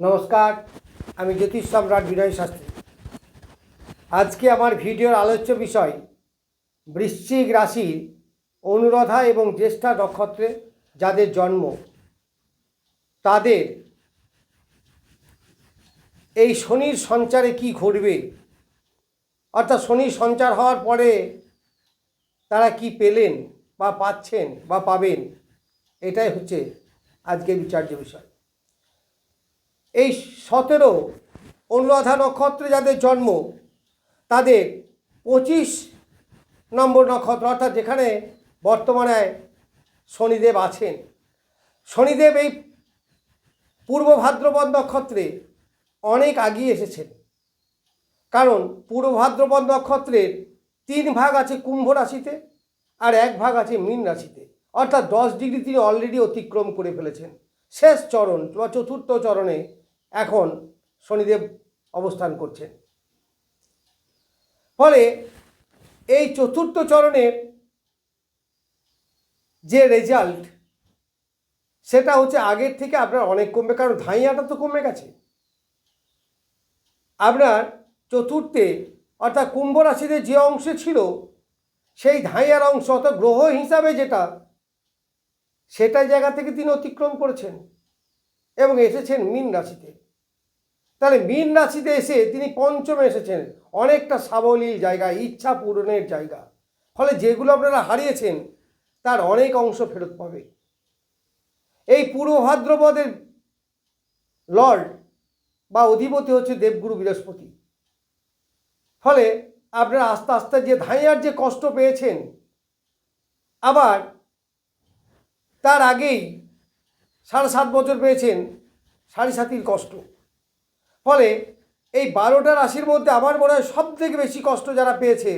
নমস্কার, আমি জ্যোতিষ সম্রাট বিনয় শাস্ত্রী। আজকে আমার ভিডিওর আলোচ্য বিষয়, বৃশ্চিক রাশির অনুরাধা এবং জ্যেষ্ঠা নক্ষত্রে যাদের জন্ম, তাদের এই শনির সঞ্চারে কি ঘটবে? অর্থাৎ শনির সঞ্চার হওয়ার পরে তারা কি পেলেন বা পাচ্ছেন বা পাবেন? এটাই হচ্ছে আজকের বিচার্য বিষয়। এই সতেরো অনুরাধা নক্ষত্রে যাদের জন্ম, তাদের পঁচিশ নম্বর নক্ষত্র, অর্থাৎ যেখানে বর্তমানে শনিদেব আছেন। শনিদেব এই পূর্ব ভাদ্রপদ নক্ষত্রে অনেক আগিয়ে এসেছেন। কারণ পূর্ব ভাদ্রপদ নক্ষত্রের তিন ভাগ আছে কুম্ভ রাশিতে আর এক ভাগ আছে মীন রাশিতে। অর্থাৎ দশ ডিগ্রি তিনি অলরেডি অতিক্রম করে ফেলেছেন। শেষ চরণ বা চতুর্থ চরণে এখন শনিদেব অবস্থান করছেন। ফলে এই চতুর্থ চরণের যে রেজাল্ট সেটা হচ্ছে আগের থেকে আপনার অনেক কমবে, কারণ ধাইয়াটা তো কমে গেছে। আপনার চতুর্থে অর্থাৎ কুম্ভ রাশিতে যে অংশে ছিল, সেই ধাইয়ার অংশ অর্থাৎ গ্রহ হিসাবে যেটা সেটা জায়গা থেকে তিনি অতিক্রম করেছেন এবং এসেছেন মীন রাশিতে। তাহলে মীন রাশিতে এসে তিনি পঞ্চমে এসেছেন। অনেকটা সাবলীল জায়গা, ইচ্ছা পূরণের জায়গা। ফলে যেগুলো আপনারা হারিয়েছেন, তার অনেক অংশ ফেরত পাবে। এই পূর্ব ভাদ্রপদের লর্ড বা অধিপতি হচ্ছে দেবগুরু বৃহস্পতি। ফলে আপনারা আস্তে আস্তে যে ধাইয়ার যে কষ্ট পেয়েছেন, আবার তার আগেই সাড়ে সাত বছর পেয়েছেন সাড়ে সাতির কষ্ট। ফলে এই বারোটা রাশির মধ্যে আমার মনে হয় সব থেকে বেশি কষ্ট যারা পেয়েছে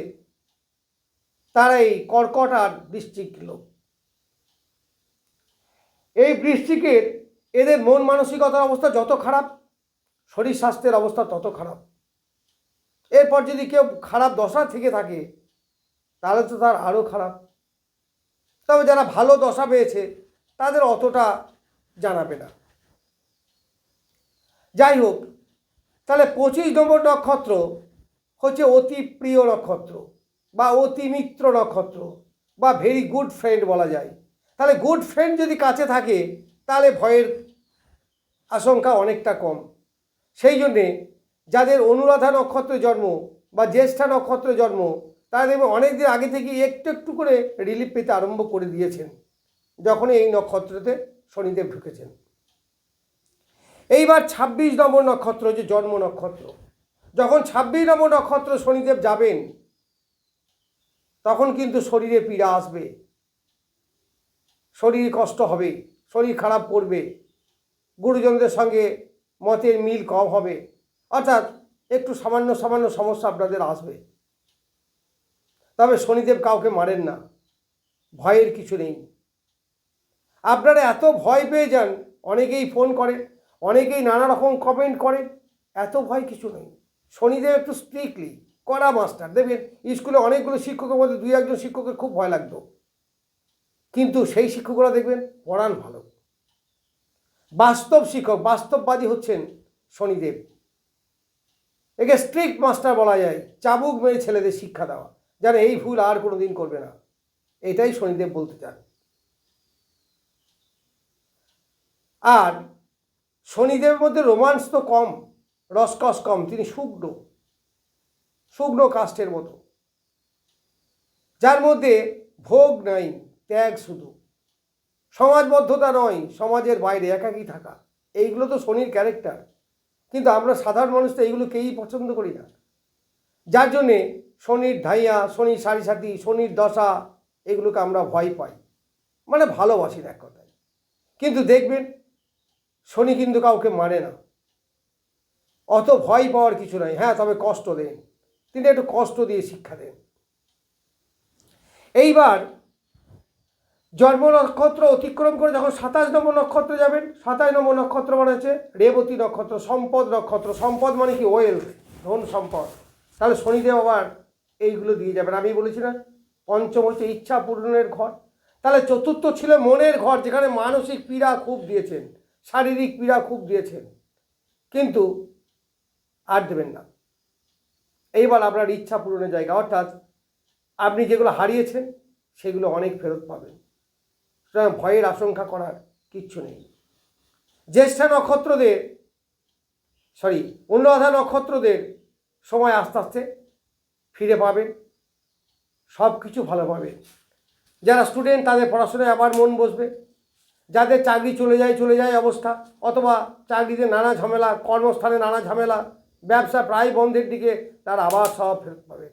তারা এই কর্কট আর বৃশ্চিক লোক। এই বৃশ্চিকের এদের মন মানসিকতার অবস্থা যত খারাপ, শরীর স্বাস্থ্যের অবস্থা তত খারাপ। এরপর যদি কেউ খারাপ দশা থেকে থাকে, তাহলে তো তার আরও খারাপ। তবে যারা ভালো দশা পেয়েছে, তাদের অতটা জানাবে না। যাই হোক তাহলে পঁচিশ নম্বর নক্ষত্র হচ্ছে অতি প্রিয় নক্ষত্র বা অতি মিত্র নক্ষত্র বা ভেরি গুড ফ্রেন্ড বলা যায়। তাহলে গুড ফ্রেন্ড যদি কাছে থাকে, তাহলে ভয়ের আশঙ্কা অনেকটা কম। সেই জন্যে যাদের অনুরাধা নক্ষত্রে জন্ম বা জ্যেষ্ঠা নক্ষত্রে জন্ম, তারা দেখবে অনেকদিন আগে থেকে একটু একটু করে রিলিফ পেতে আরম্ভ করে দিয়েছেন। যখনই এই নক্ষত্রতে শনিদেব ঢুকেছেন। এইবার ছাব্বিশ নম্বর নক্ষত্র, যে জন্ম নক্ষত্র। যখন ছাব্বিশ নম্বর নক্ষত্র শনিদেব যাবেন, তখন কিন্তু শরীরে পীড়া আসবে। শরীর কষ্ট হবে, শরীর খারাপ করবে, গুরুজনদের সঙ্গে মতের মিল কম হবে। অর্থাৎ একটু সামান্য সামান্য সমস্যা আপনাদের আসবে। তবে শনিদেব কাউকে মারেন না, ভয়ের কিছু নেই। আপনারা এত ভয় পেয়ে যান, অনেকেই ফোন করে অনেকেই নানা রকম কমেন্ট করে এত ভয় কিছু নেই। শনিদেব একটু স্ট্রিক্টলি কড়া মাস্টার দেখবেন, স্কুলে অনেকগুলো শিক্ষকের মধ্যে দুই একজন শিক্ষকের খুব ভয় লাগতো। কিন্তু সেই শিক্ষকরা দেখবেন, পড়ান ভালো। বাস্তব শিক্ষক, বাস্তববাদী হচ্ছেন শনিদেব। একে স্ট্রিক্ট মাস্টার বলা যায়, চাবুক মেরে ছেলেদের শিক্ষা দেওয়া, যেন এই ভুল আর কোনো দিন করবে না। এটাই শনিদেব বলতে চান। আর শনিদেবের মধ্যে রোমান্স তো কম, রসকস কম, তিনি শুকনো শুকনো কাষ্টের মতো। যার মধ্যে ভোগ নাই, ত্যাগ শুধু। সমাজবদ্ধতা নয়, সমাজের বাইরে একাকী থাকা। এইগুলো তো শনির ক্যারেক্টার কিন্তু আমরা সাধারণ মানুষ তো এইগুলো কেউই পছন্দ করি না। যার জন্যে শনির ধাইয়া, শনির সারি সাথী, শনির দশা, এগুলোকে আমরা ভয় পাই। মানে ভালোবাসি এক কথায়। কিন্তু দেখবেন শনি কিন্তু কাউকে মানে না। অত ভয় পাওয়ার কিছু নাই। হ্যাঁ তবে কষ্ট দেন। তিনি একটু কষ্ট দিয়ে শিক্ষা দেন। এইবার জন্ম নক্ষত্র অতিক্রম করে যখন সাতাশ নম্বর নক্ষত্র যাবেন, সাতাশ নম্বর নক্ষত্র মানে হচ্ছে রেবতী নক্ষত্র, সম্পদ নক্ষত্র। সম্পদ মানে কি? ওয়েল ধন সম্পদ। তাহলে শনিদেব আবার এইগুলো দিয়ে যাবেন। আমি বলেছি না, পঞ্চম হচ্ছে ইচ্ছা পূরণের ঘর। তাহলে চতুর্থ ছিল মনের ঘর, যেখানে মানসিক পীড়া খুব দিয়েছেন। শারীরিক পীড়া খুব দিয়েছেন। কিন্তু আর দেবেন না। এইবার আপনার ইচ্ছা পূরণের জায়গা, অর্থাৎ আপনি যেগুলো হারিয়েছেন, সেগুলো অনেক ফেরত পাবেন। সুতরাং ভয়ের আশঙ্কা করার কিচ্ছু নেই। জ্যেষ্ঠা নক্ষত্রদের সরি অনুরাধা নক্ষত্রদের সময় আস্তে আস্তে ফিরে পাবেন সব কিছু ভালো পাবে যারা স্টুডেন্ট তাদের পড়াশোনায় আবার মন বসবে। যাদের চাকরি চলে যায় চলে যায় অবস্থা। অথবা চাকরিতে নানা ঝামেলা, কর্মস্থানে নানা ঝামেলা, ব্যবসা প্রায় বন্ধের দিকে, তার আবার সব ফেরত পাবে।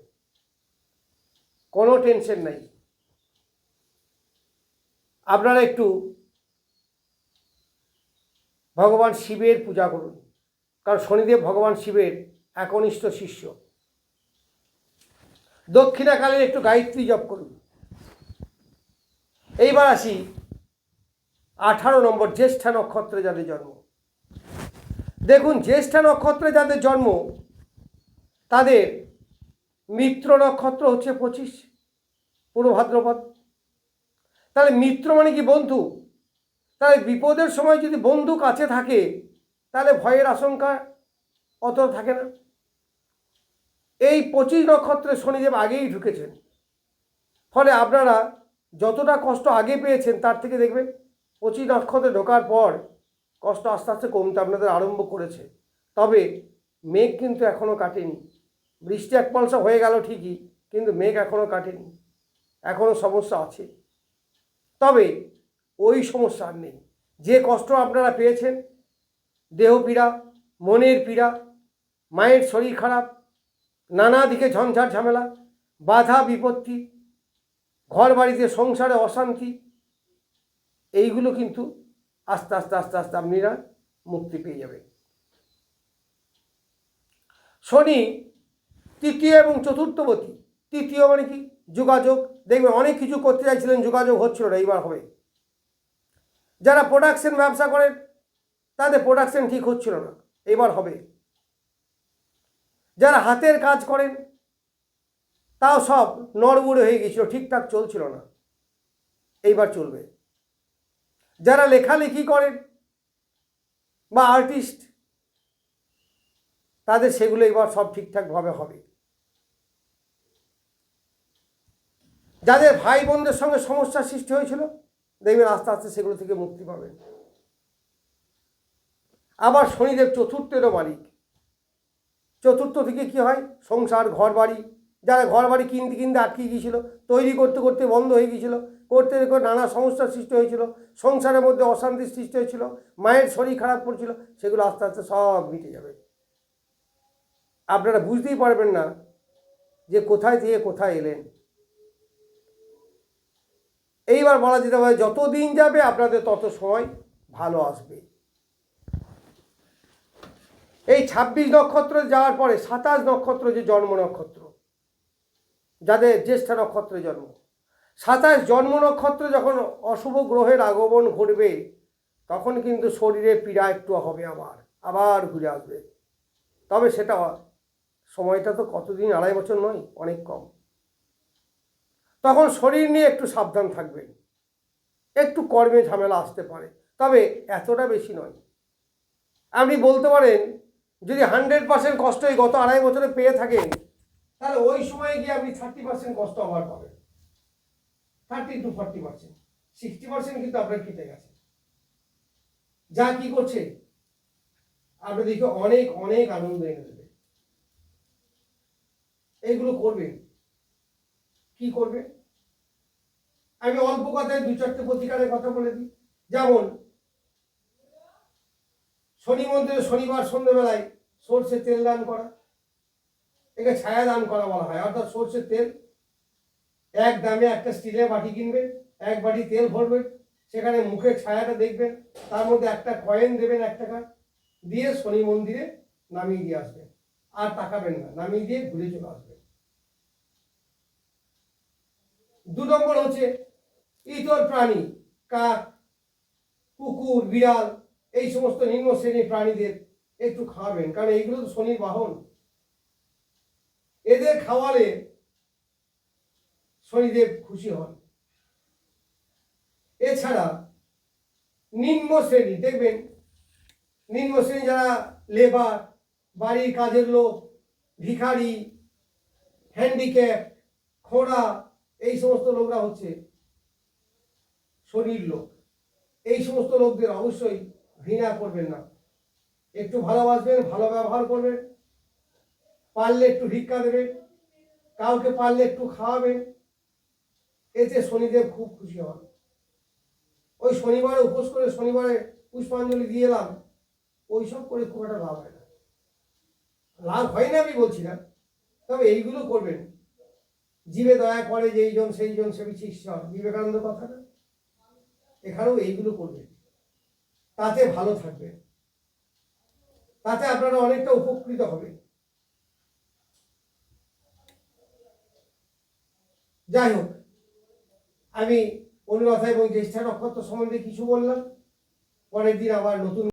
কোনো টেনশন নাই। আপনারা একটু ভগবান শিবের পূজা করুন। কারণ শনিদেব ভগবান শিবের একনিষ্ঠ শিষ্য। দক্ষিণাকালের একটু গায়ত্রী জপ করুন। এইবার আসি আঠারো নম্বর জ্যেষ্ঠা নক্ষত্রে যাদের জন্ম। দেখুন, জ্যেষ্ঠা নক্ষত্রে যাদের জন্ম, তাদের মিত্র নক্ষত্র হচ্ছে পঁচিশ, পূর্ব ভাদ্রপদ। তাহলে মিত্র মানে কি বন্ধু? তাহলে বিপদের সময় যদি বন্ধু কাছে থাকে, তাহলে ভয়ের আশঙ্কা অত থাকে না। এই পঁচিশ নক্ষত্রে শনিদেব আগেই ঢুকেছেন। ফলে আপনারা যতটা কষ্ট আগে পেয়েছেন, তার থেকে দেখবেন পঁচিশ নক্ষত্রে ঢোকার পর কষ্ট আস্তে আস্তে কমতে আপনাদের আরম্ভ করেছে। তবে মেঘ কিন্তু এখনও কাটেনি। বৃষ্টি এক পলসা হয়ে গেল ঠিকই, কিন্তু মেঘ এখনও কাটেনি। এখনও সমস্যা আছে। তবে ওই সমস্যা আর নেই। যে কষ্ট আপনারা পেয়েছেন, দেহ পীড়া, মনের পীড়া, মায়ের শরীর খারাপ, নানা দিকে ঝঞ্ঝাট ঝামেলা, বাধা বিপত্তি ঘর বাড়িতে সংসারে অশান্তি এইগুলো কিন্তু আস্তে আস্তে আস্তে আস্তে আপনারা মুক্তি পেয়ে যাবেন শনি তৃতীয় এবং চতুর্থবতী তৃতীয় মানে কি? যোগাযোগ। দেখবেন অনেক কিছু করতে চাইছিলেন, যোগাযোগ হচ্ছিল না, এইবার হবে। যারা প্রোডাকশন ব্যবসা করেন, তাদের প্রোডাকশন ঠিক হচ্ছিল না এবার হবে। যারা হাতের কাজ করেন, তাও সব নড়বড়ে হয়ে গেছিল, ঠিকঠাক চলছিল না, এইবার চলবে। যারা লেখালেখি করেন বা আর্টিস্ট, তাদের সেগুলো এবার সব ঠিকঠাকভাবে হবে। যাদের ভাই বোনদের সঙ্গে সমস্যার সৃষ্টি হয়েছিল, দেখবেন আস্তে আস্তে সেগুলো থেকে মুক্তি পাবেন আবার শনিদেব চতুর্থেরও মালিক। চতুর্থ থেকে কি হয়? সংসার ঘর বাড়ি যারা ঘর বাড়ি কিনতে কিনতে আটকে গিয়েছিল, তৈরি করতে করতে বন্ধ হয়ে গিয়েছিল করতে করতে নানা সমস্যার সৃষ্টি হয়েছিল, সংসারের মধ্যে অশান্তির সৃষ্টি হয়েছিল, মায়ের শরীর খারাপ করছিল, সেগুলো আস্তে আস্তে সব মিটে যাবে। আপনারা বুঝতেই পারবেন না যে কোথায় থেকে কোথায় এলেন। এইবার বলা যেতে পারে যত দিন যাবে আপনাদের তত সময় ভালো আসবে। এই ছাব্বিশ নক্ষত্র যাওয়ার পরে সাতাশ নক্ষত্র যে জন্ম নক্ষত্র, যাদের জ্যেষ্ঠ নক্ষত্রে জন্ম। সাতাশ জন্ম নক্ষত্রে যখন অশুভ গ্রহের আগমন ঘটবে, তখন কিন্তু শরীরে পীড়া একটু হবে আবার আবার ঘুরে আসবে। তবে সেটা সময়টা তো কতদিন, আড়াই বছর নয়, অনেক কম। তখন শরীর নিয়ে একটু সাবধান থাকবেন। একটু কর্মে ঝামেলা আসতে পারে, তবে এতটা বেশি নয়। আপনি বলতে পারেন, যদি হান্ড্রেড পার্সেন্ট কষ্ট এই গত আড়াই বছরে পেয়ে থাকেন, তাহলে ওই সময়ে গিয়ে আপনি থার্টি পার্সেন্ট কষ্ট আবার পাবেন। Thirty two forty percent sixty percent কিন্তু আপনার কেটে গেছে। যা কি করছে আপনাদেরকে অনেক অনেক আনন্দ এনে দেবে। এইগুলো করবেন কি করবে? আমি অল্প কথায় দু চারটে প্রতিকারের কথা বলে দিই। যেমন, শনি মন্দিরে শনিবার সন্ধ্যেবেলায় সর্ষে তেল দান করা। একে ছায়া দান করা বলা হয়। অর্থাৎ সর্ষের তেল এক দামে একটা স্টিলের বাটি কিনবেন, এক বাটি তেল ভরবেন, সেখানে মুখের ছায়াটা দেখবেন, তার মধ্যে একটা কয়েন দেবেন এক টাকা, দিয়ে শনি মন্দিরে নামিয়ে দিয়ে আসবেন। আর তাকাবেন না, নামিয়ে দিয়ে ঘুরে চলে আসবেন। দু নম্বর হচ্ছে ইতর প্রাণী, কাক, কুকুর, বিড়াল, এই সমস্ত নিম্ন শ্রেণির প্রাণীদের একটু খাওয়াবেন, কারণ এইগুলো তো শনির বাহন। এদের খাওয়ালে শনিদেব খুশি হন। এছাড়া নিম্ন শ্রেণি, দেখবেন, নিম্ন শ্রেণি যারা লেবার বাড়ির কাজের লোক, ভিখারি হ্যান্ডিক্যাপ খোড়া, এই সমস্ত লোকরা হচ্ছে শনির লোক। এই সমস্ত লোকদের অবশ্যই ঘৃণা করবেন না। একটু ভালোবাসবেন, ভালো ব্যবহার করবেন, পারলে একটু ভিক্ষা দেবেন, কাউকে পারলে একটু খাওয়াবেন এতে শনিদেব খুব খুশি হন। ওই শনিবারে উপোস করে শনিবারে পুষ্পাঞ্জলি দিয়ে এলাম। ওই সব করে খুব একটা লাভ হয় না। লাভ হয় না আমি বলছি না। তবে এইগুলো করবেন। জীবে দয়া করে যে এইজন, সেইজন সেবিছে ঈশ্বর। বিবেকানন্দ কথাটা এখানেও এইগুলো করবেন। তাতে ভালো থাকবে। তাতে আপনারা অনেকটা উপকৃত হবে। যাই হোক। আমি অনুরাধা এবং জ্যেষ্ঠা নক্ষত্র সম্বন্ধে কিছু বললাম। পরের দিন আবার নতুন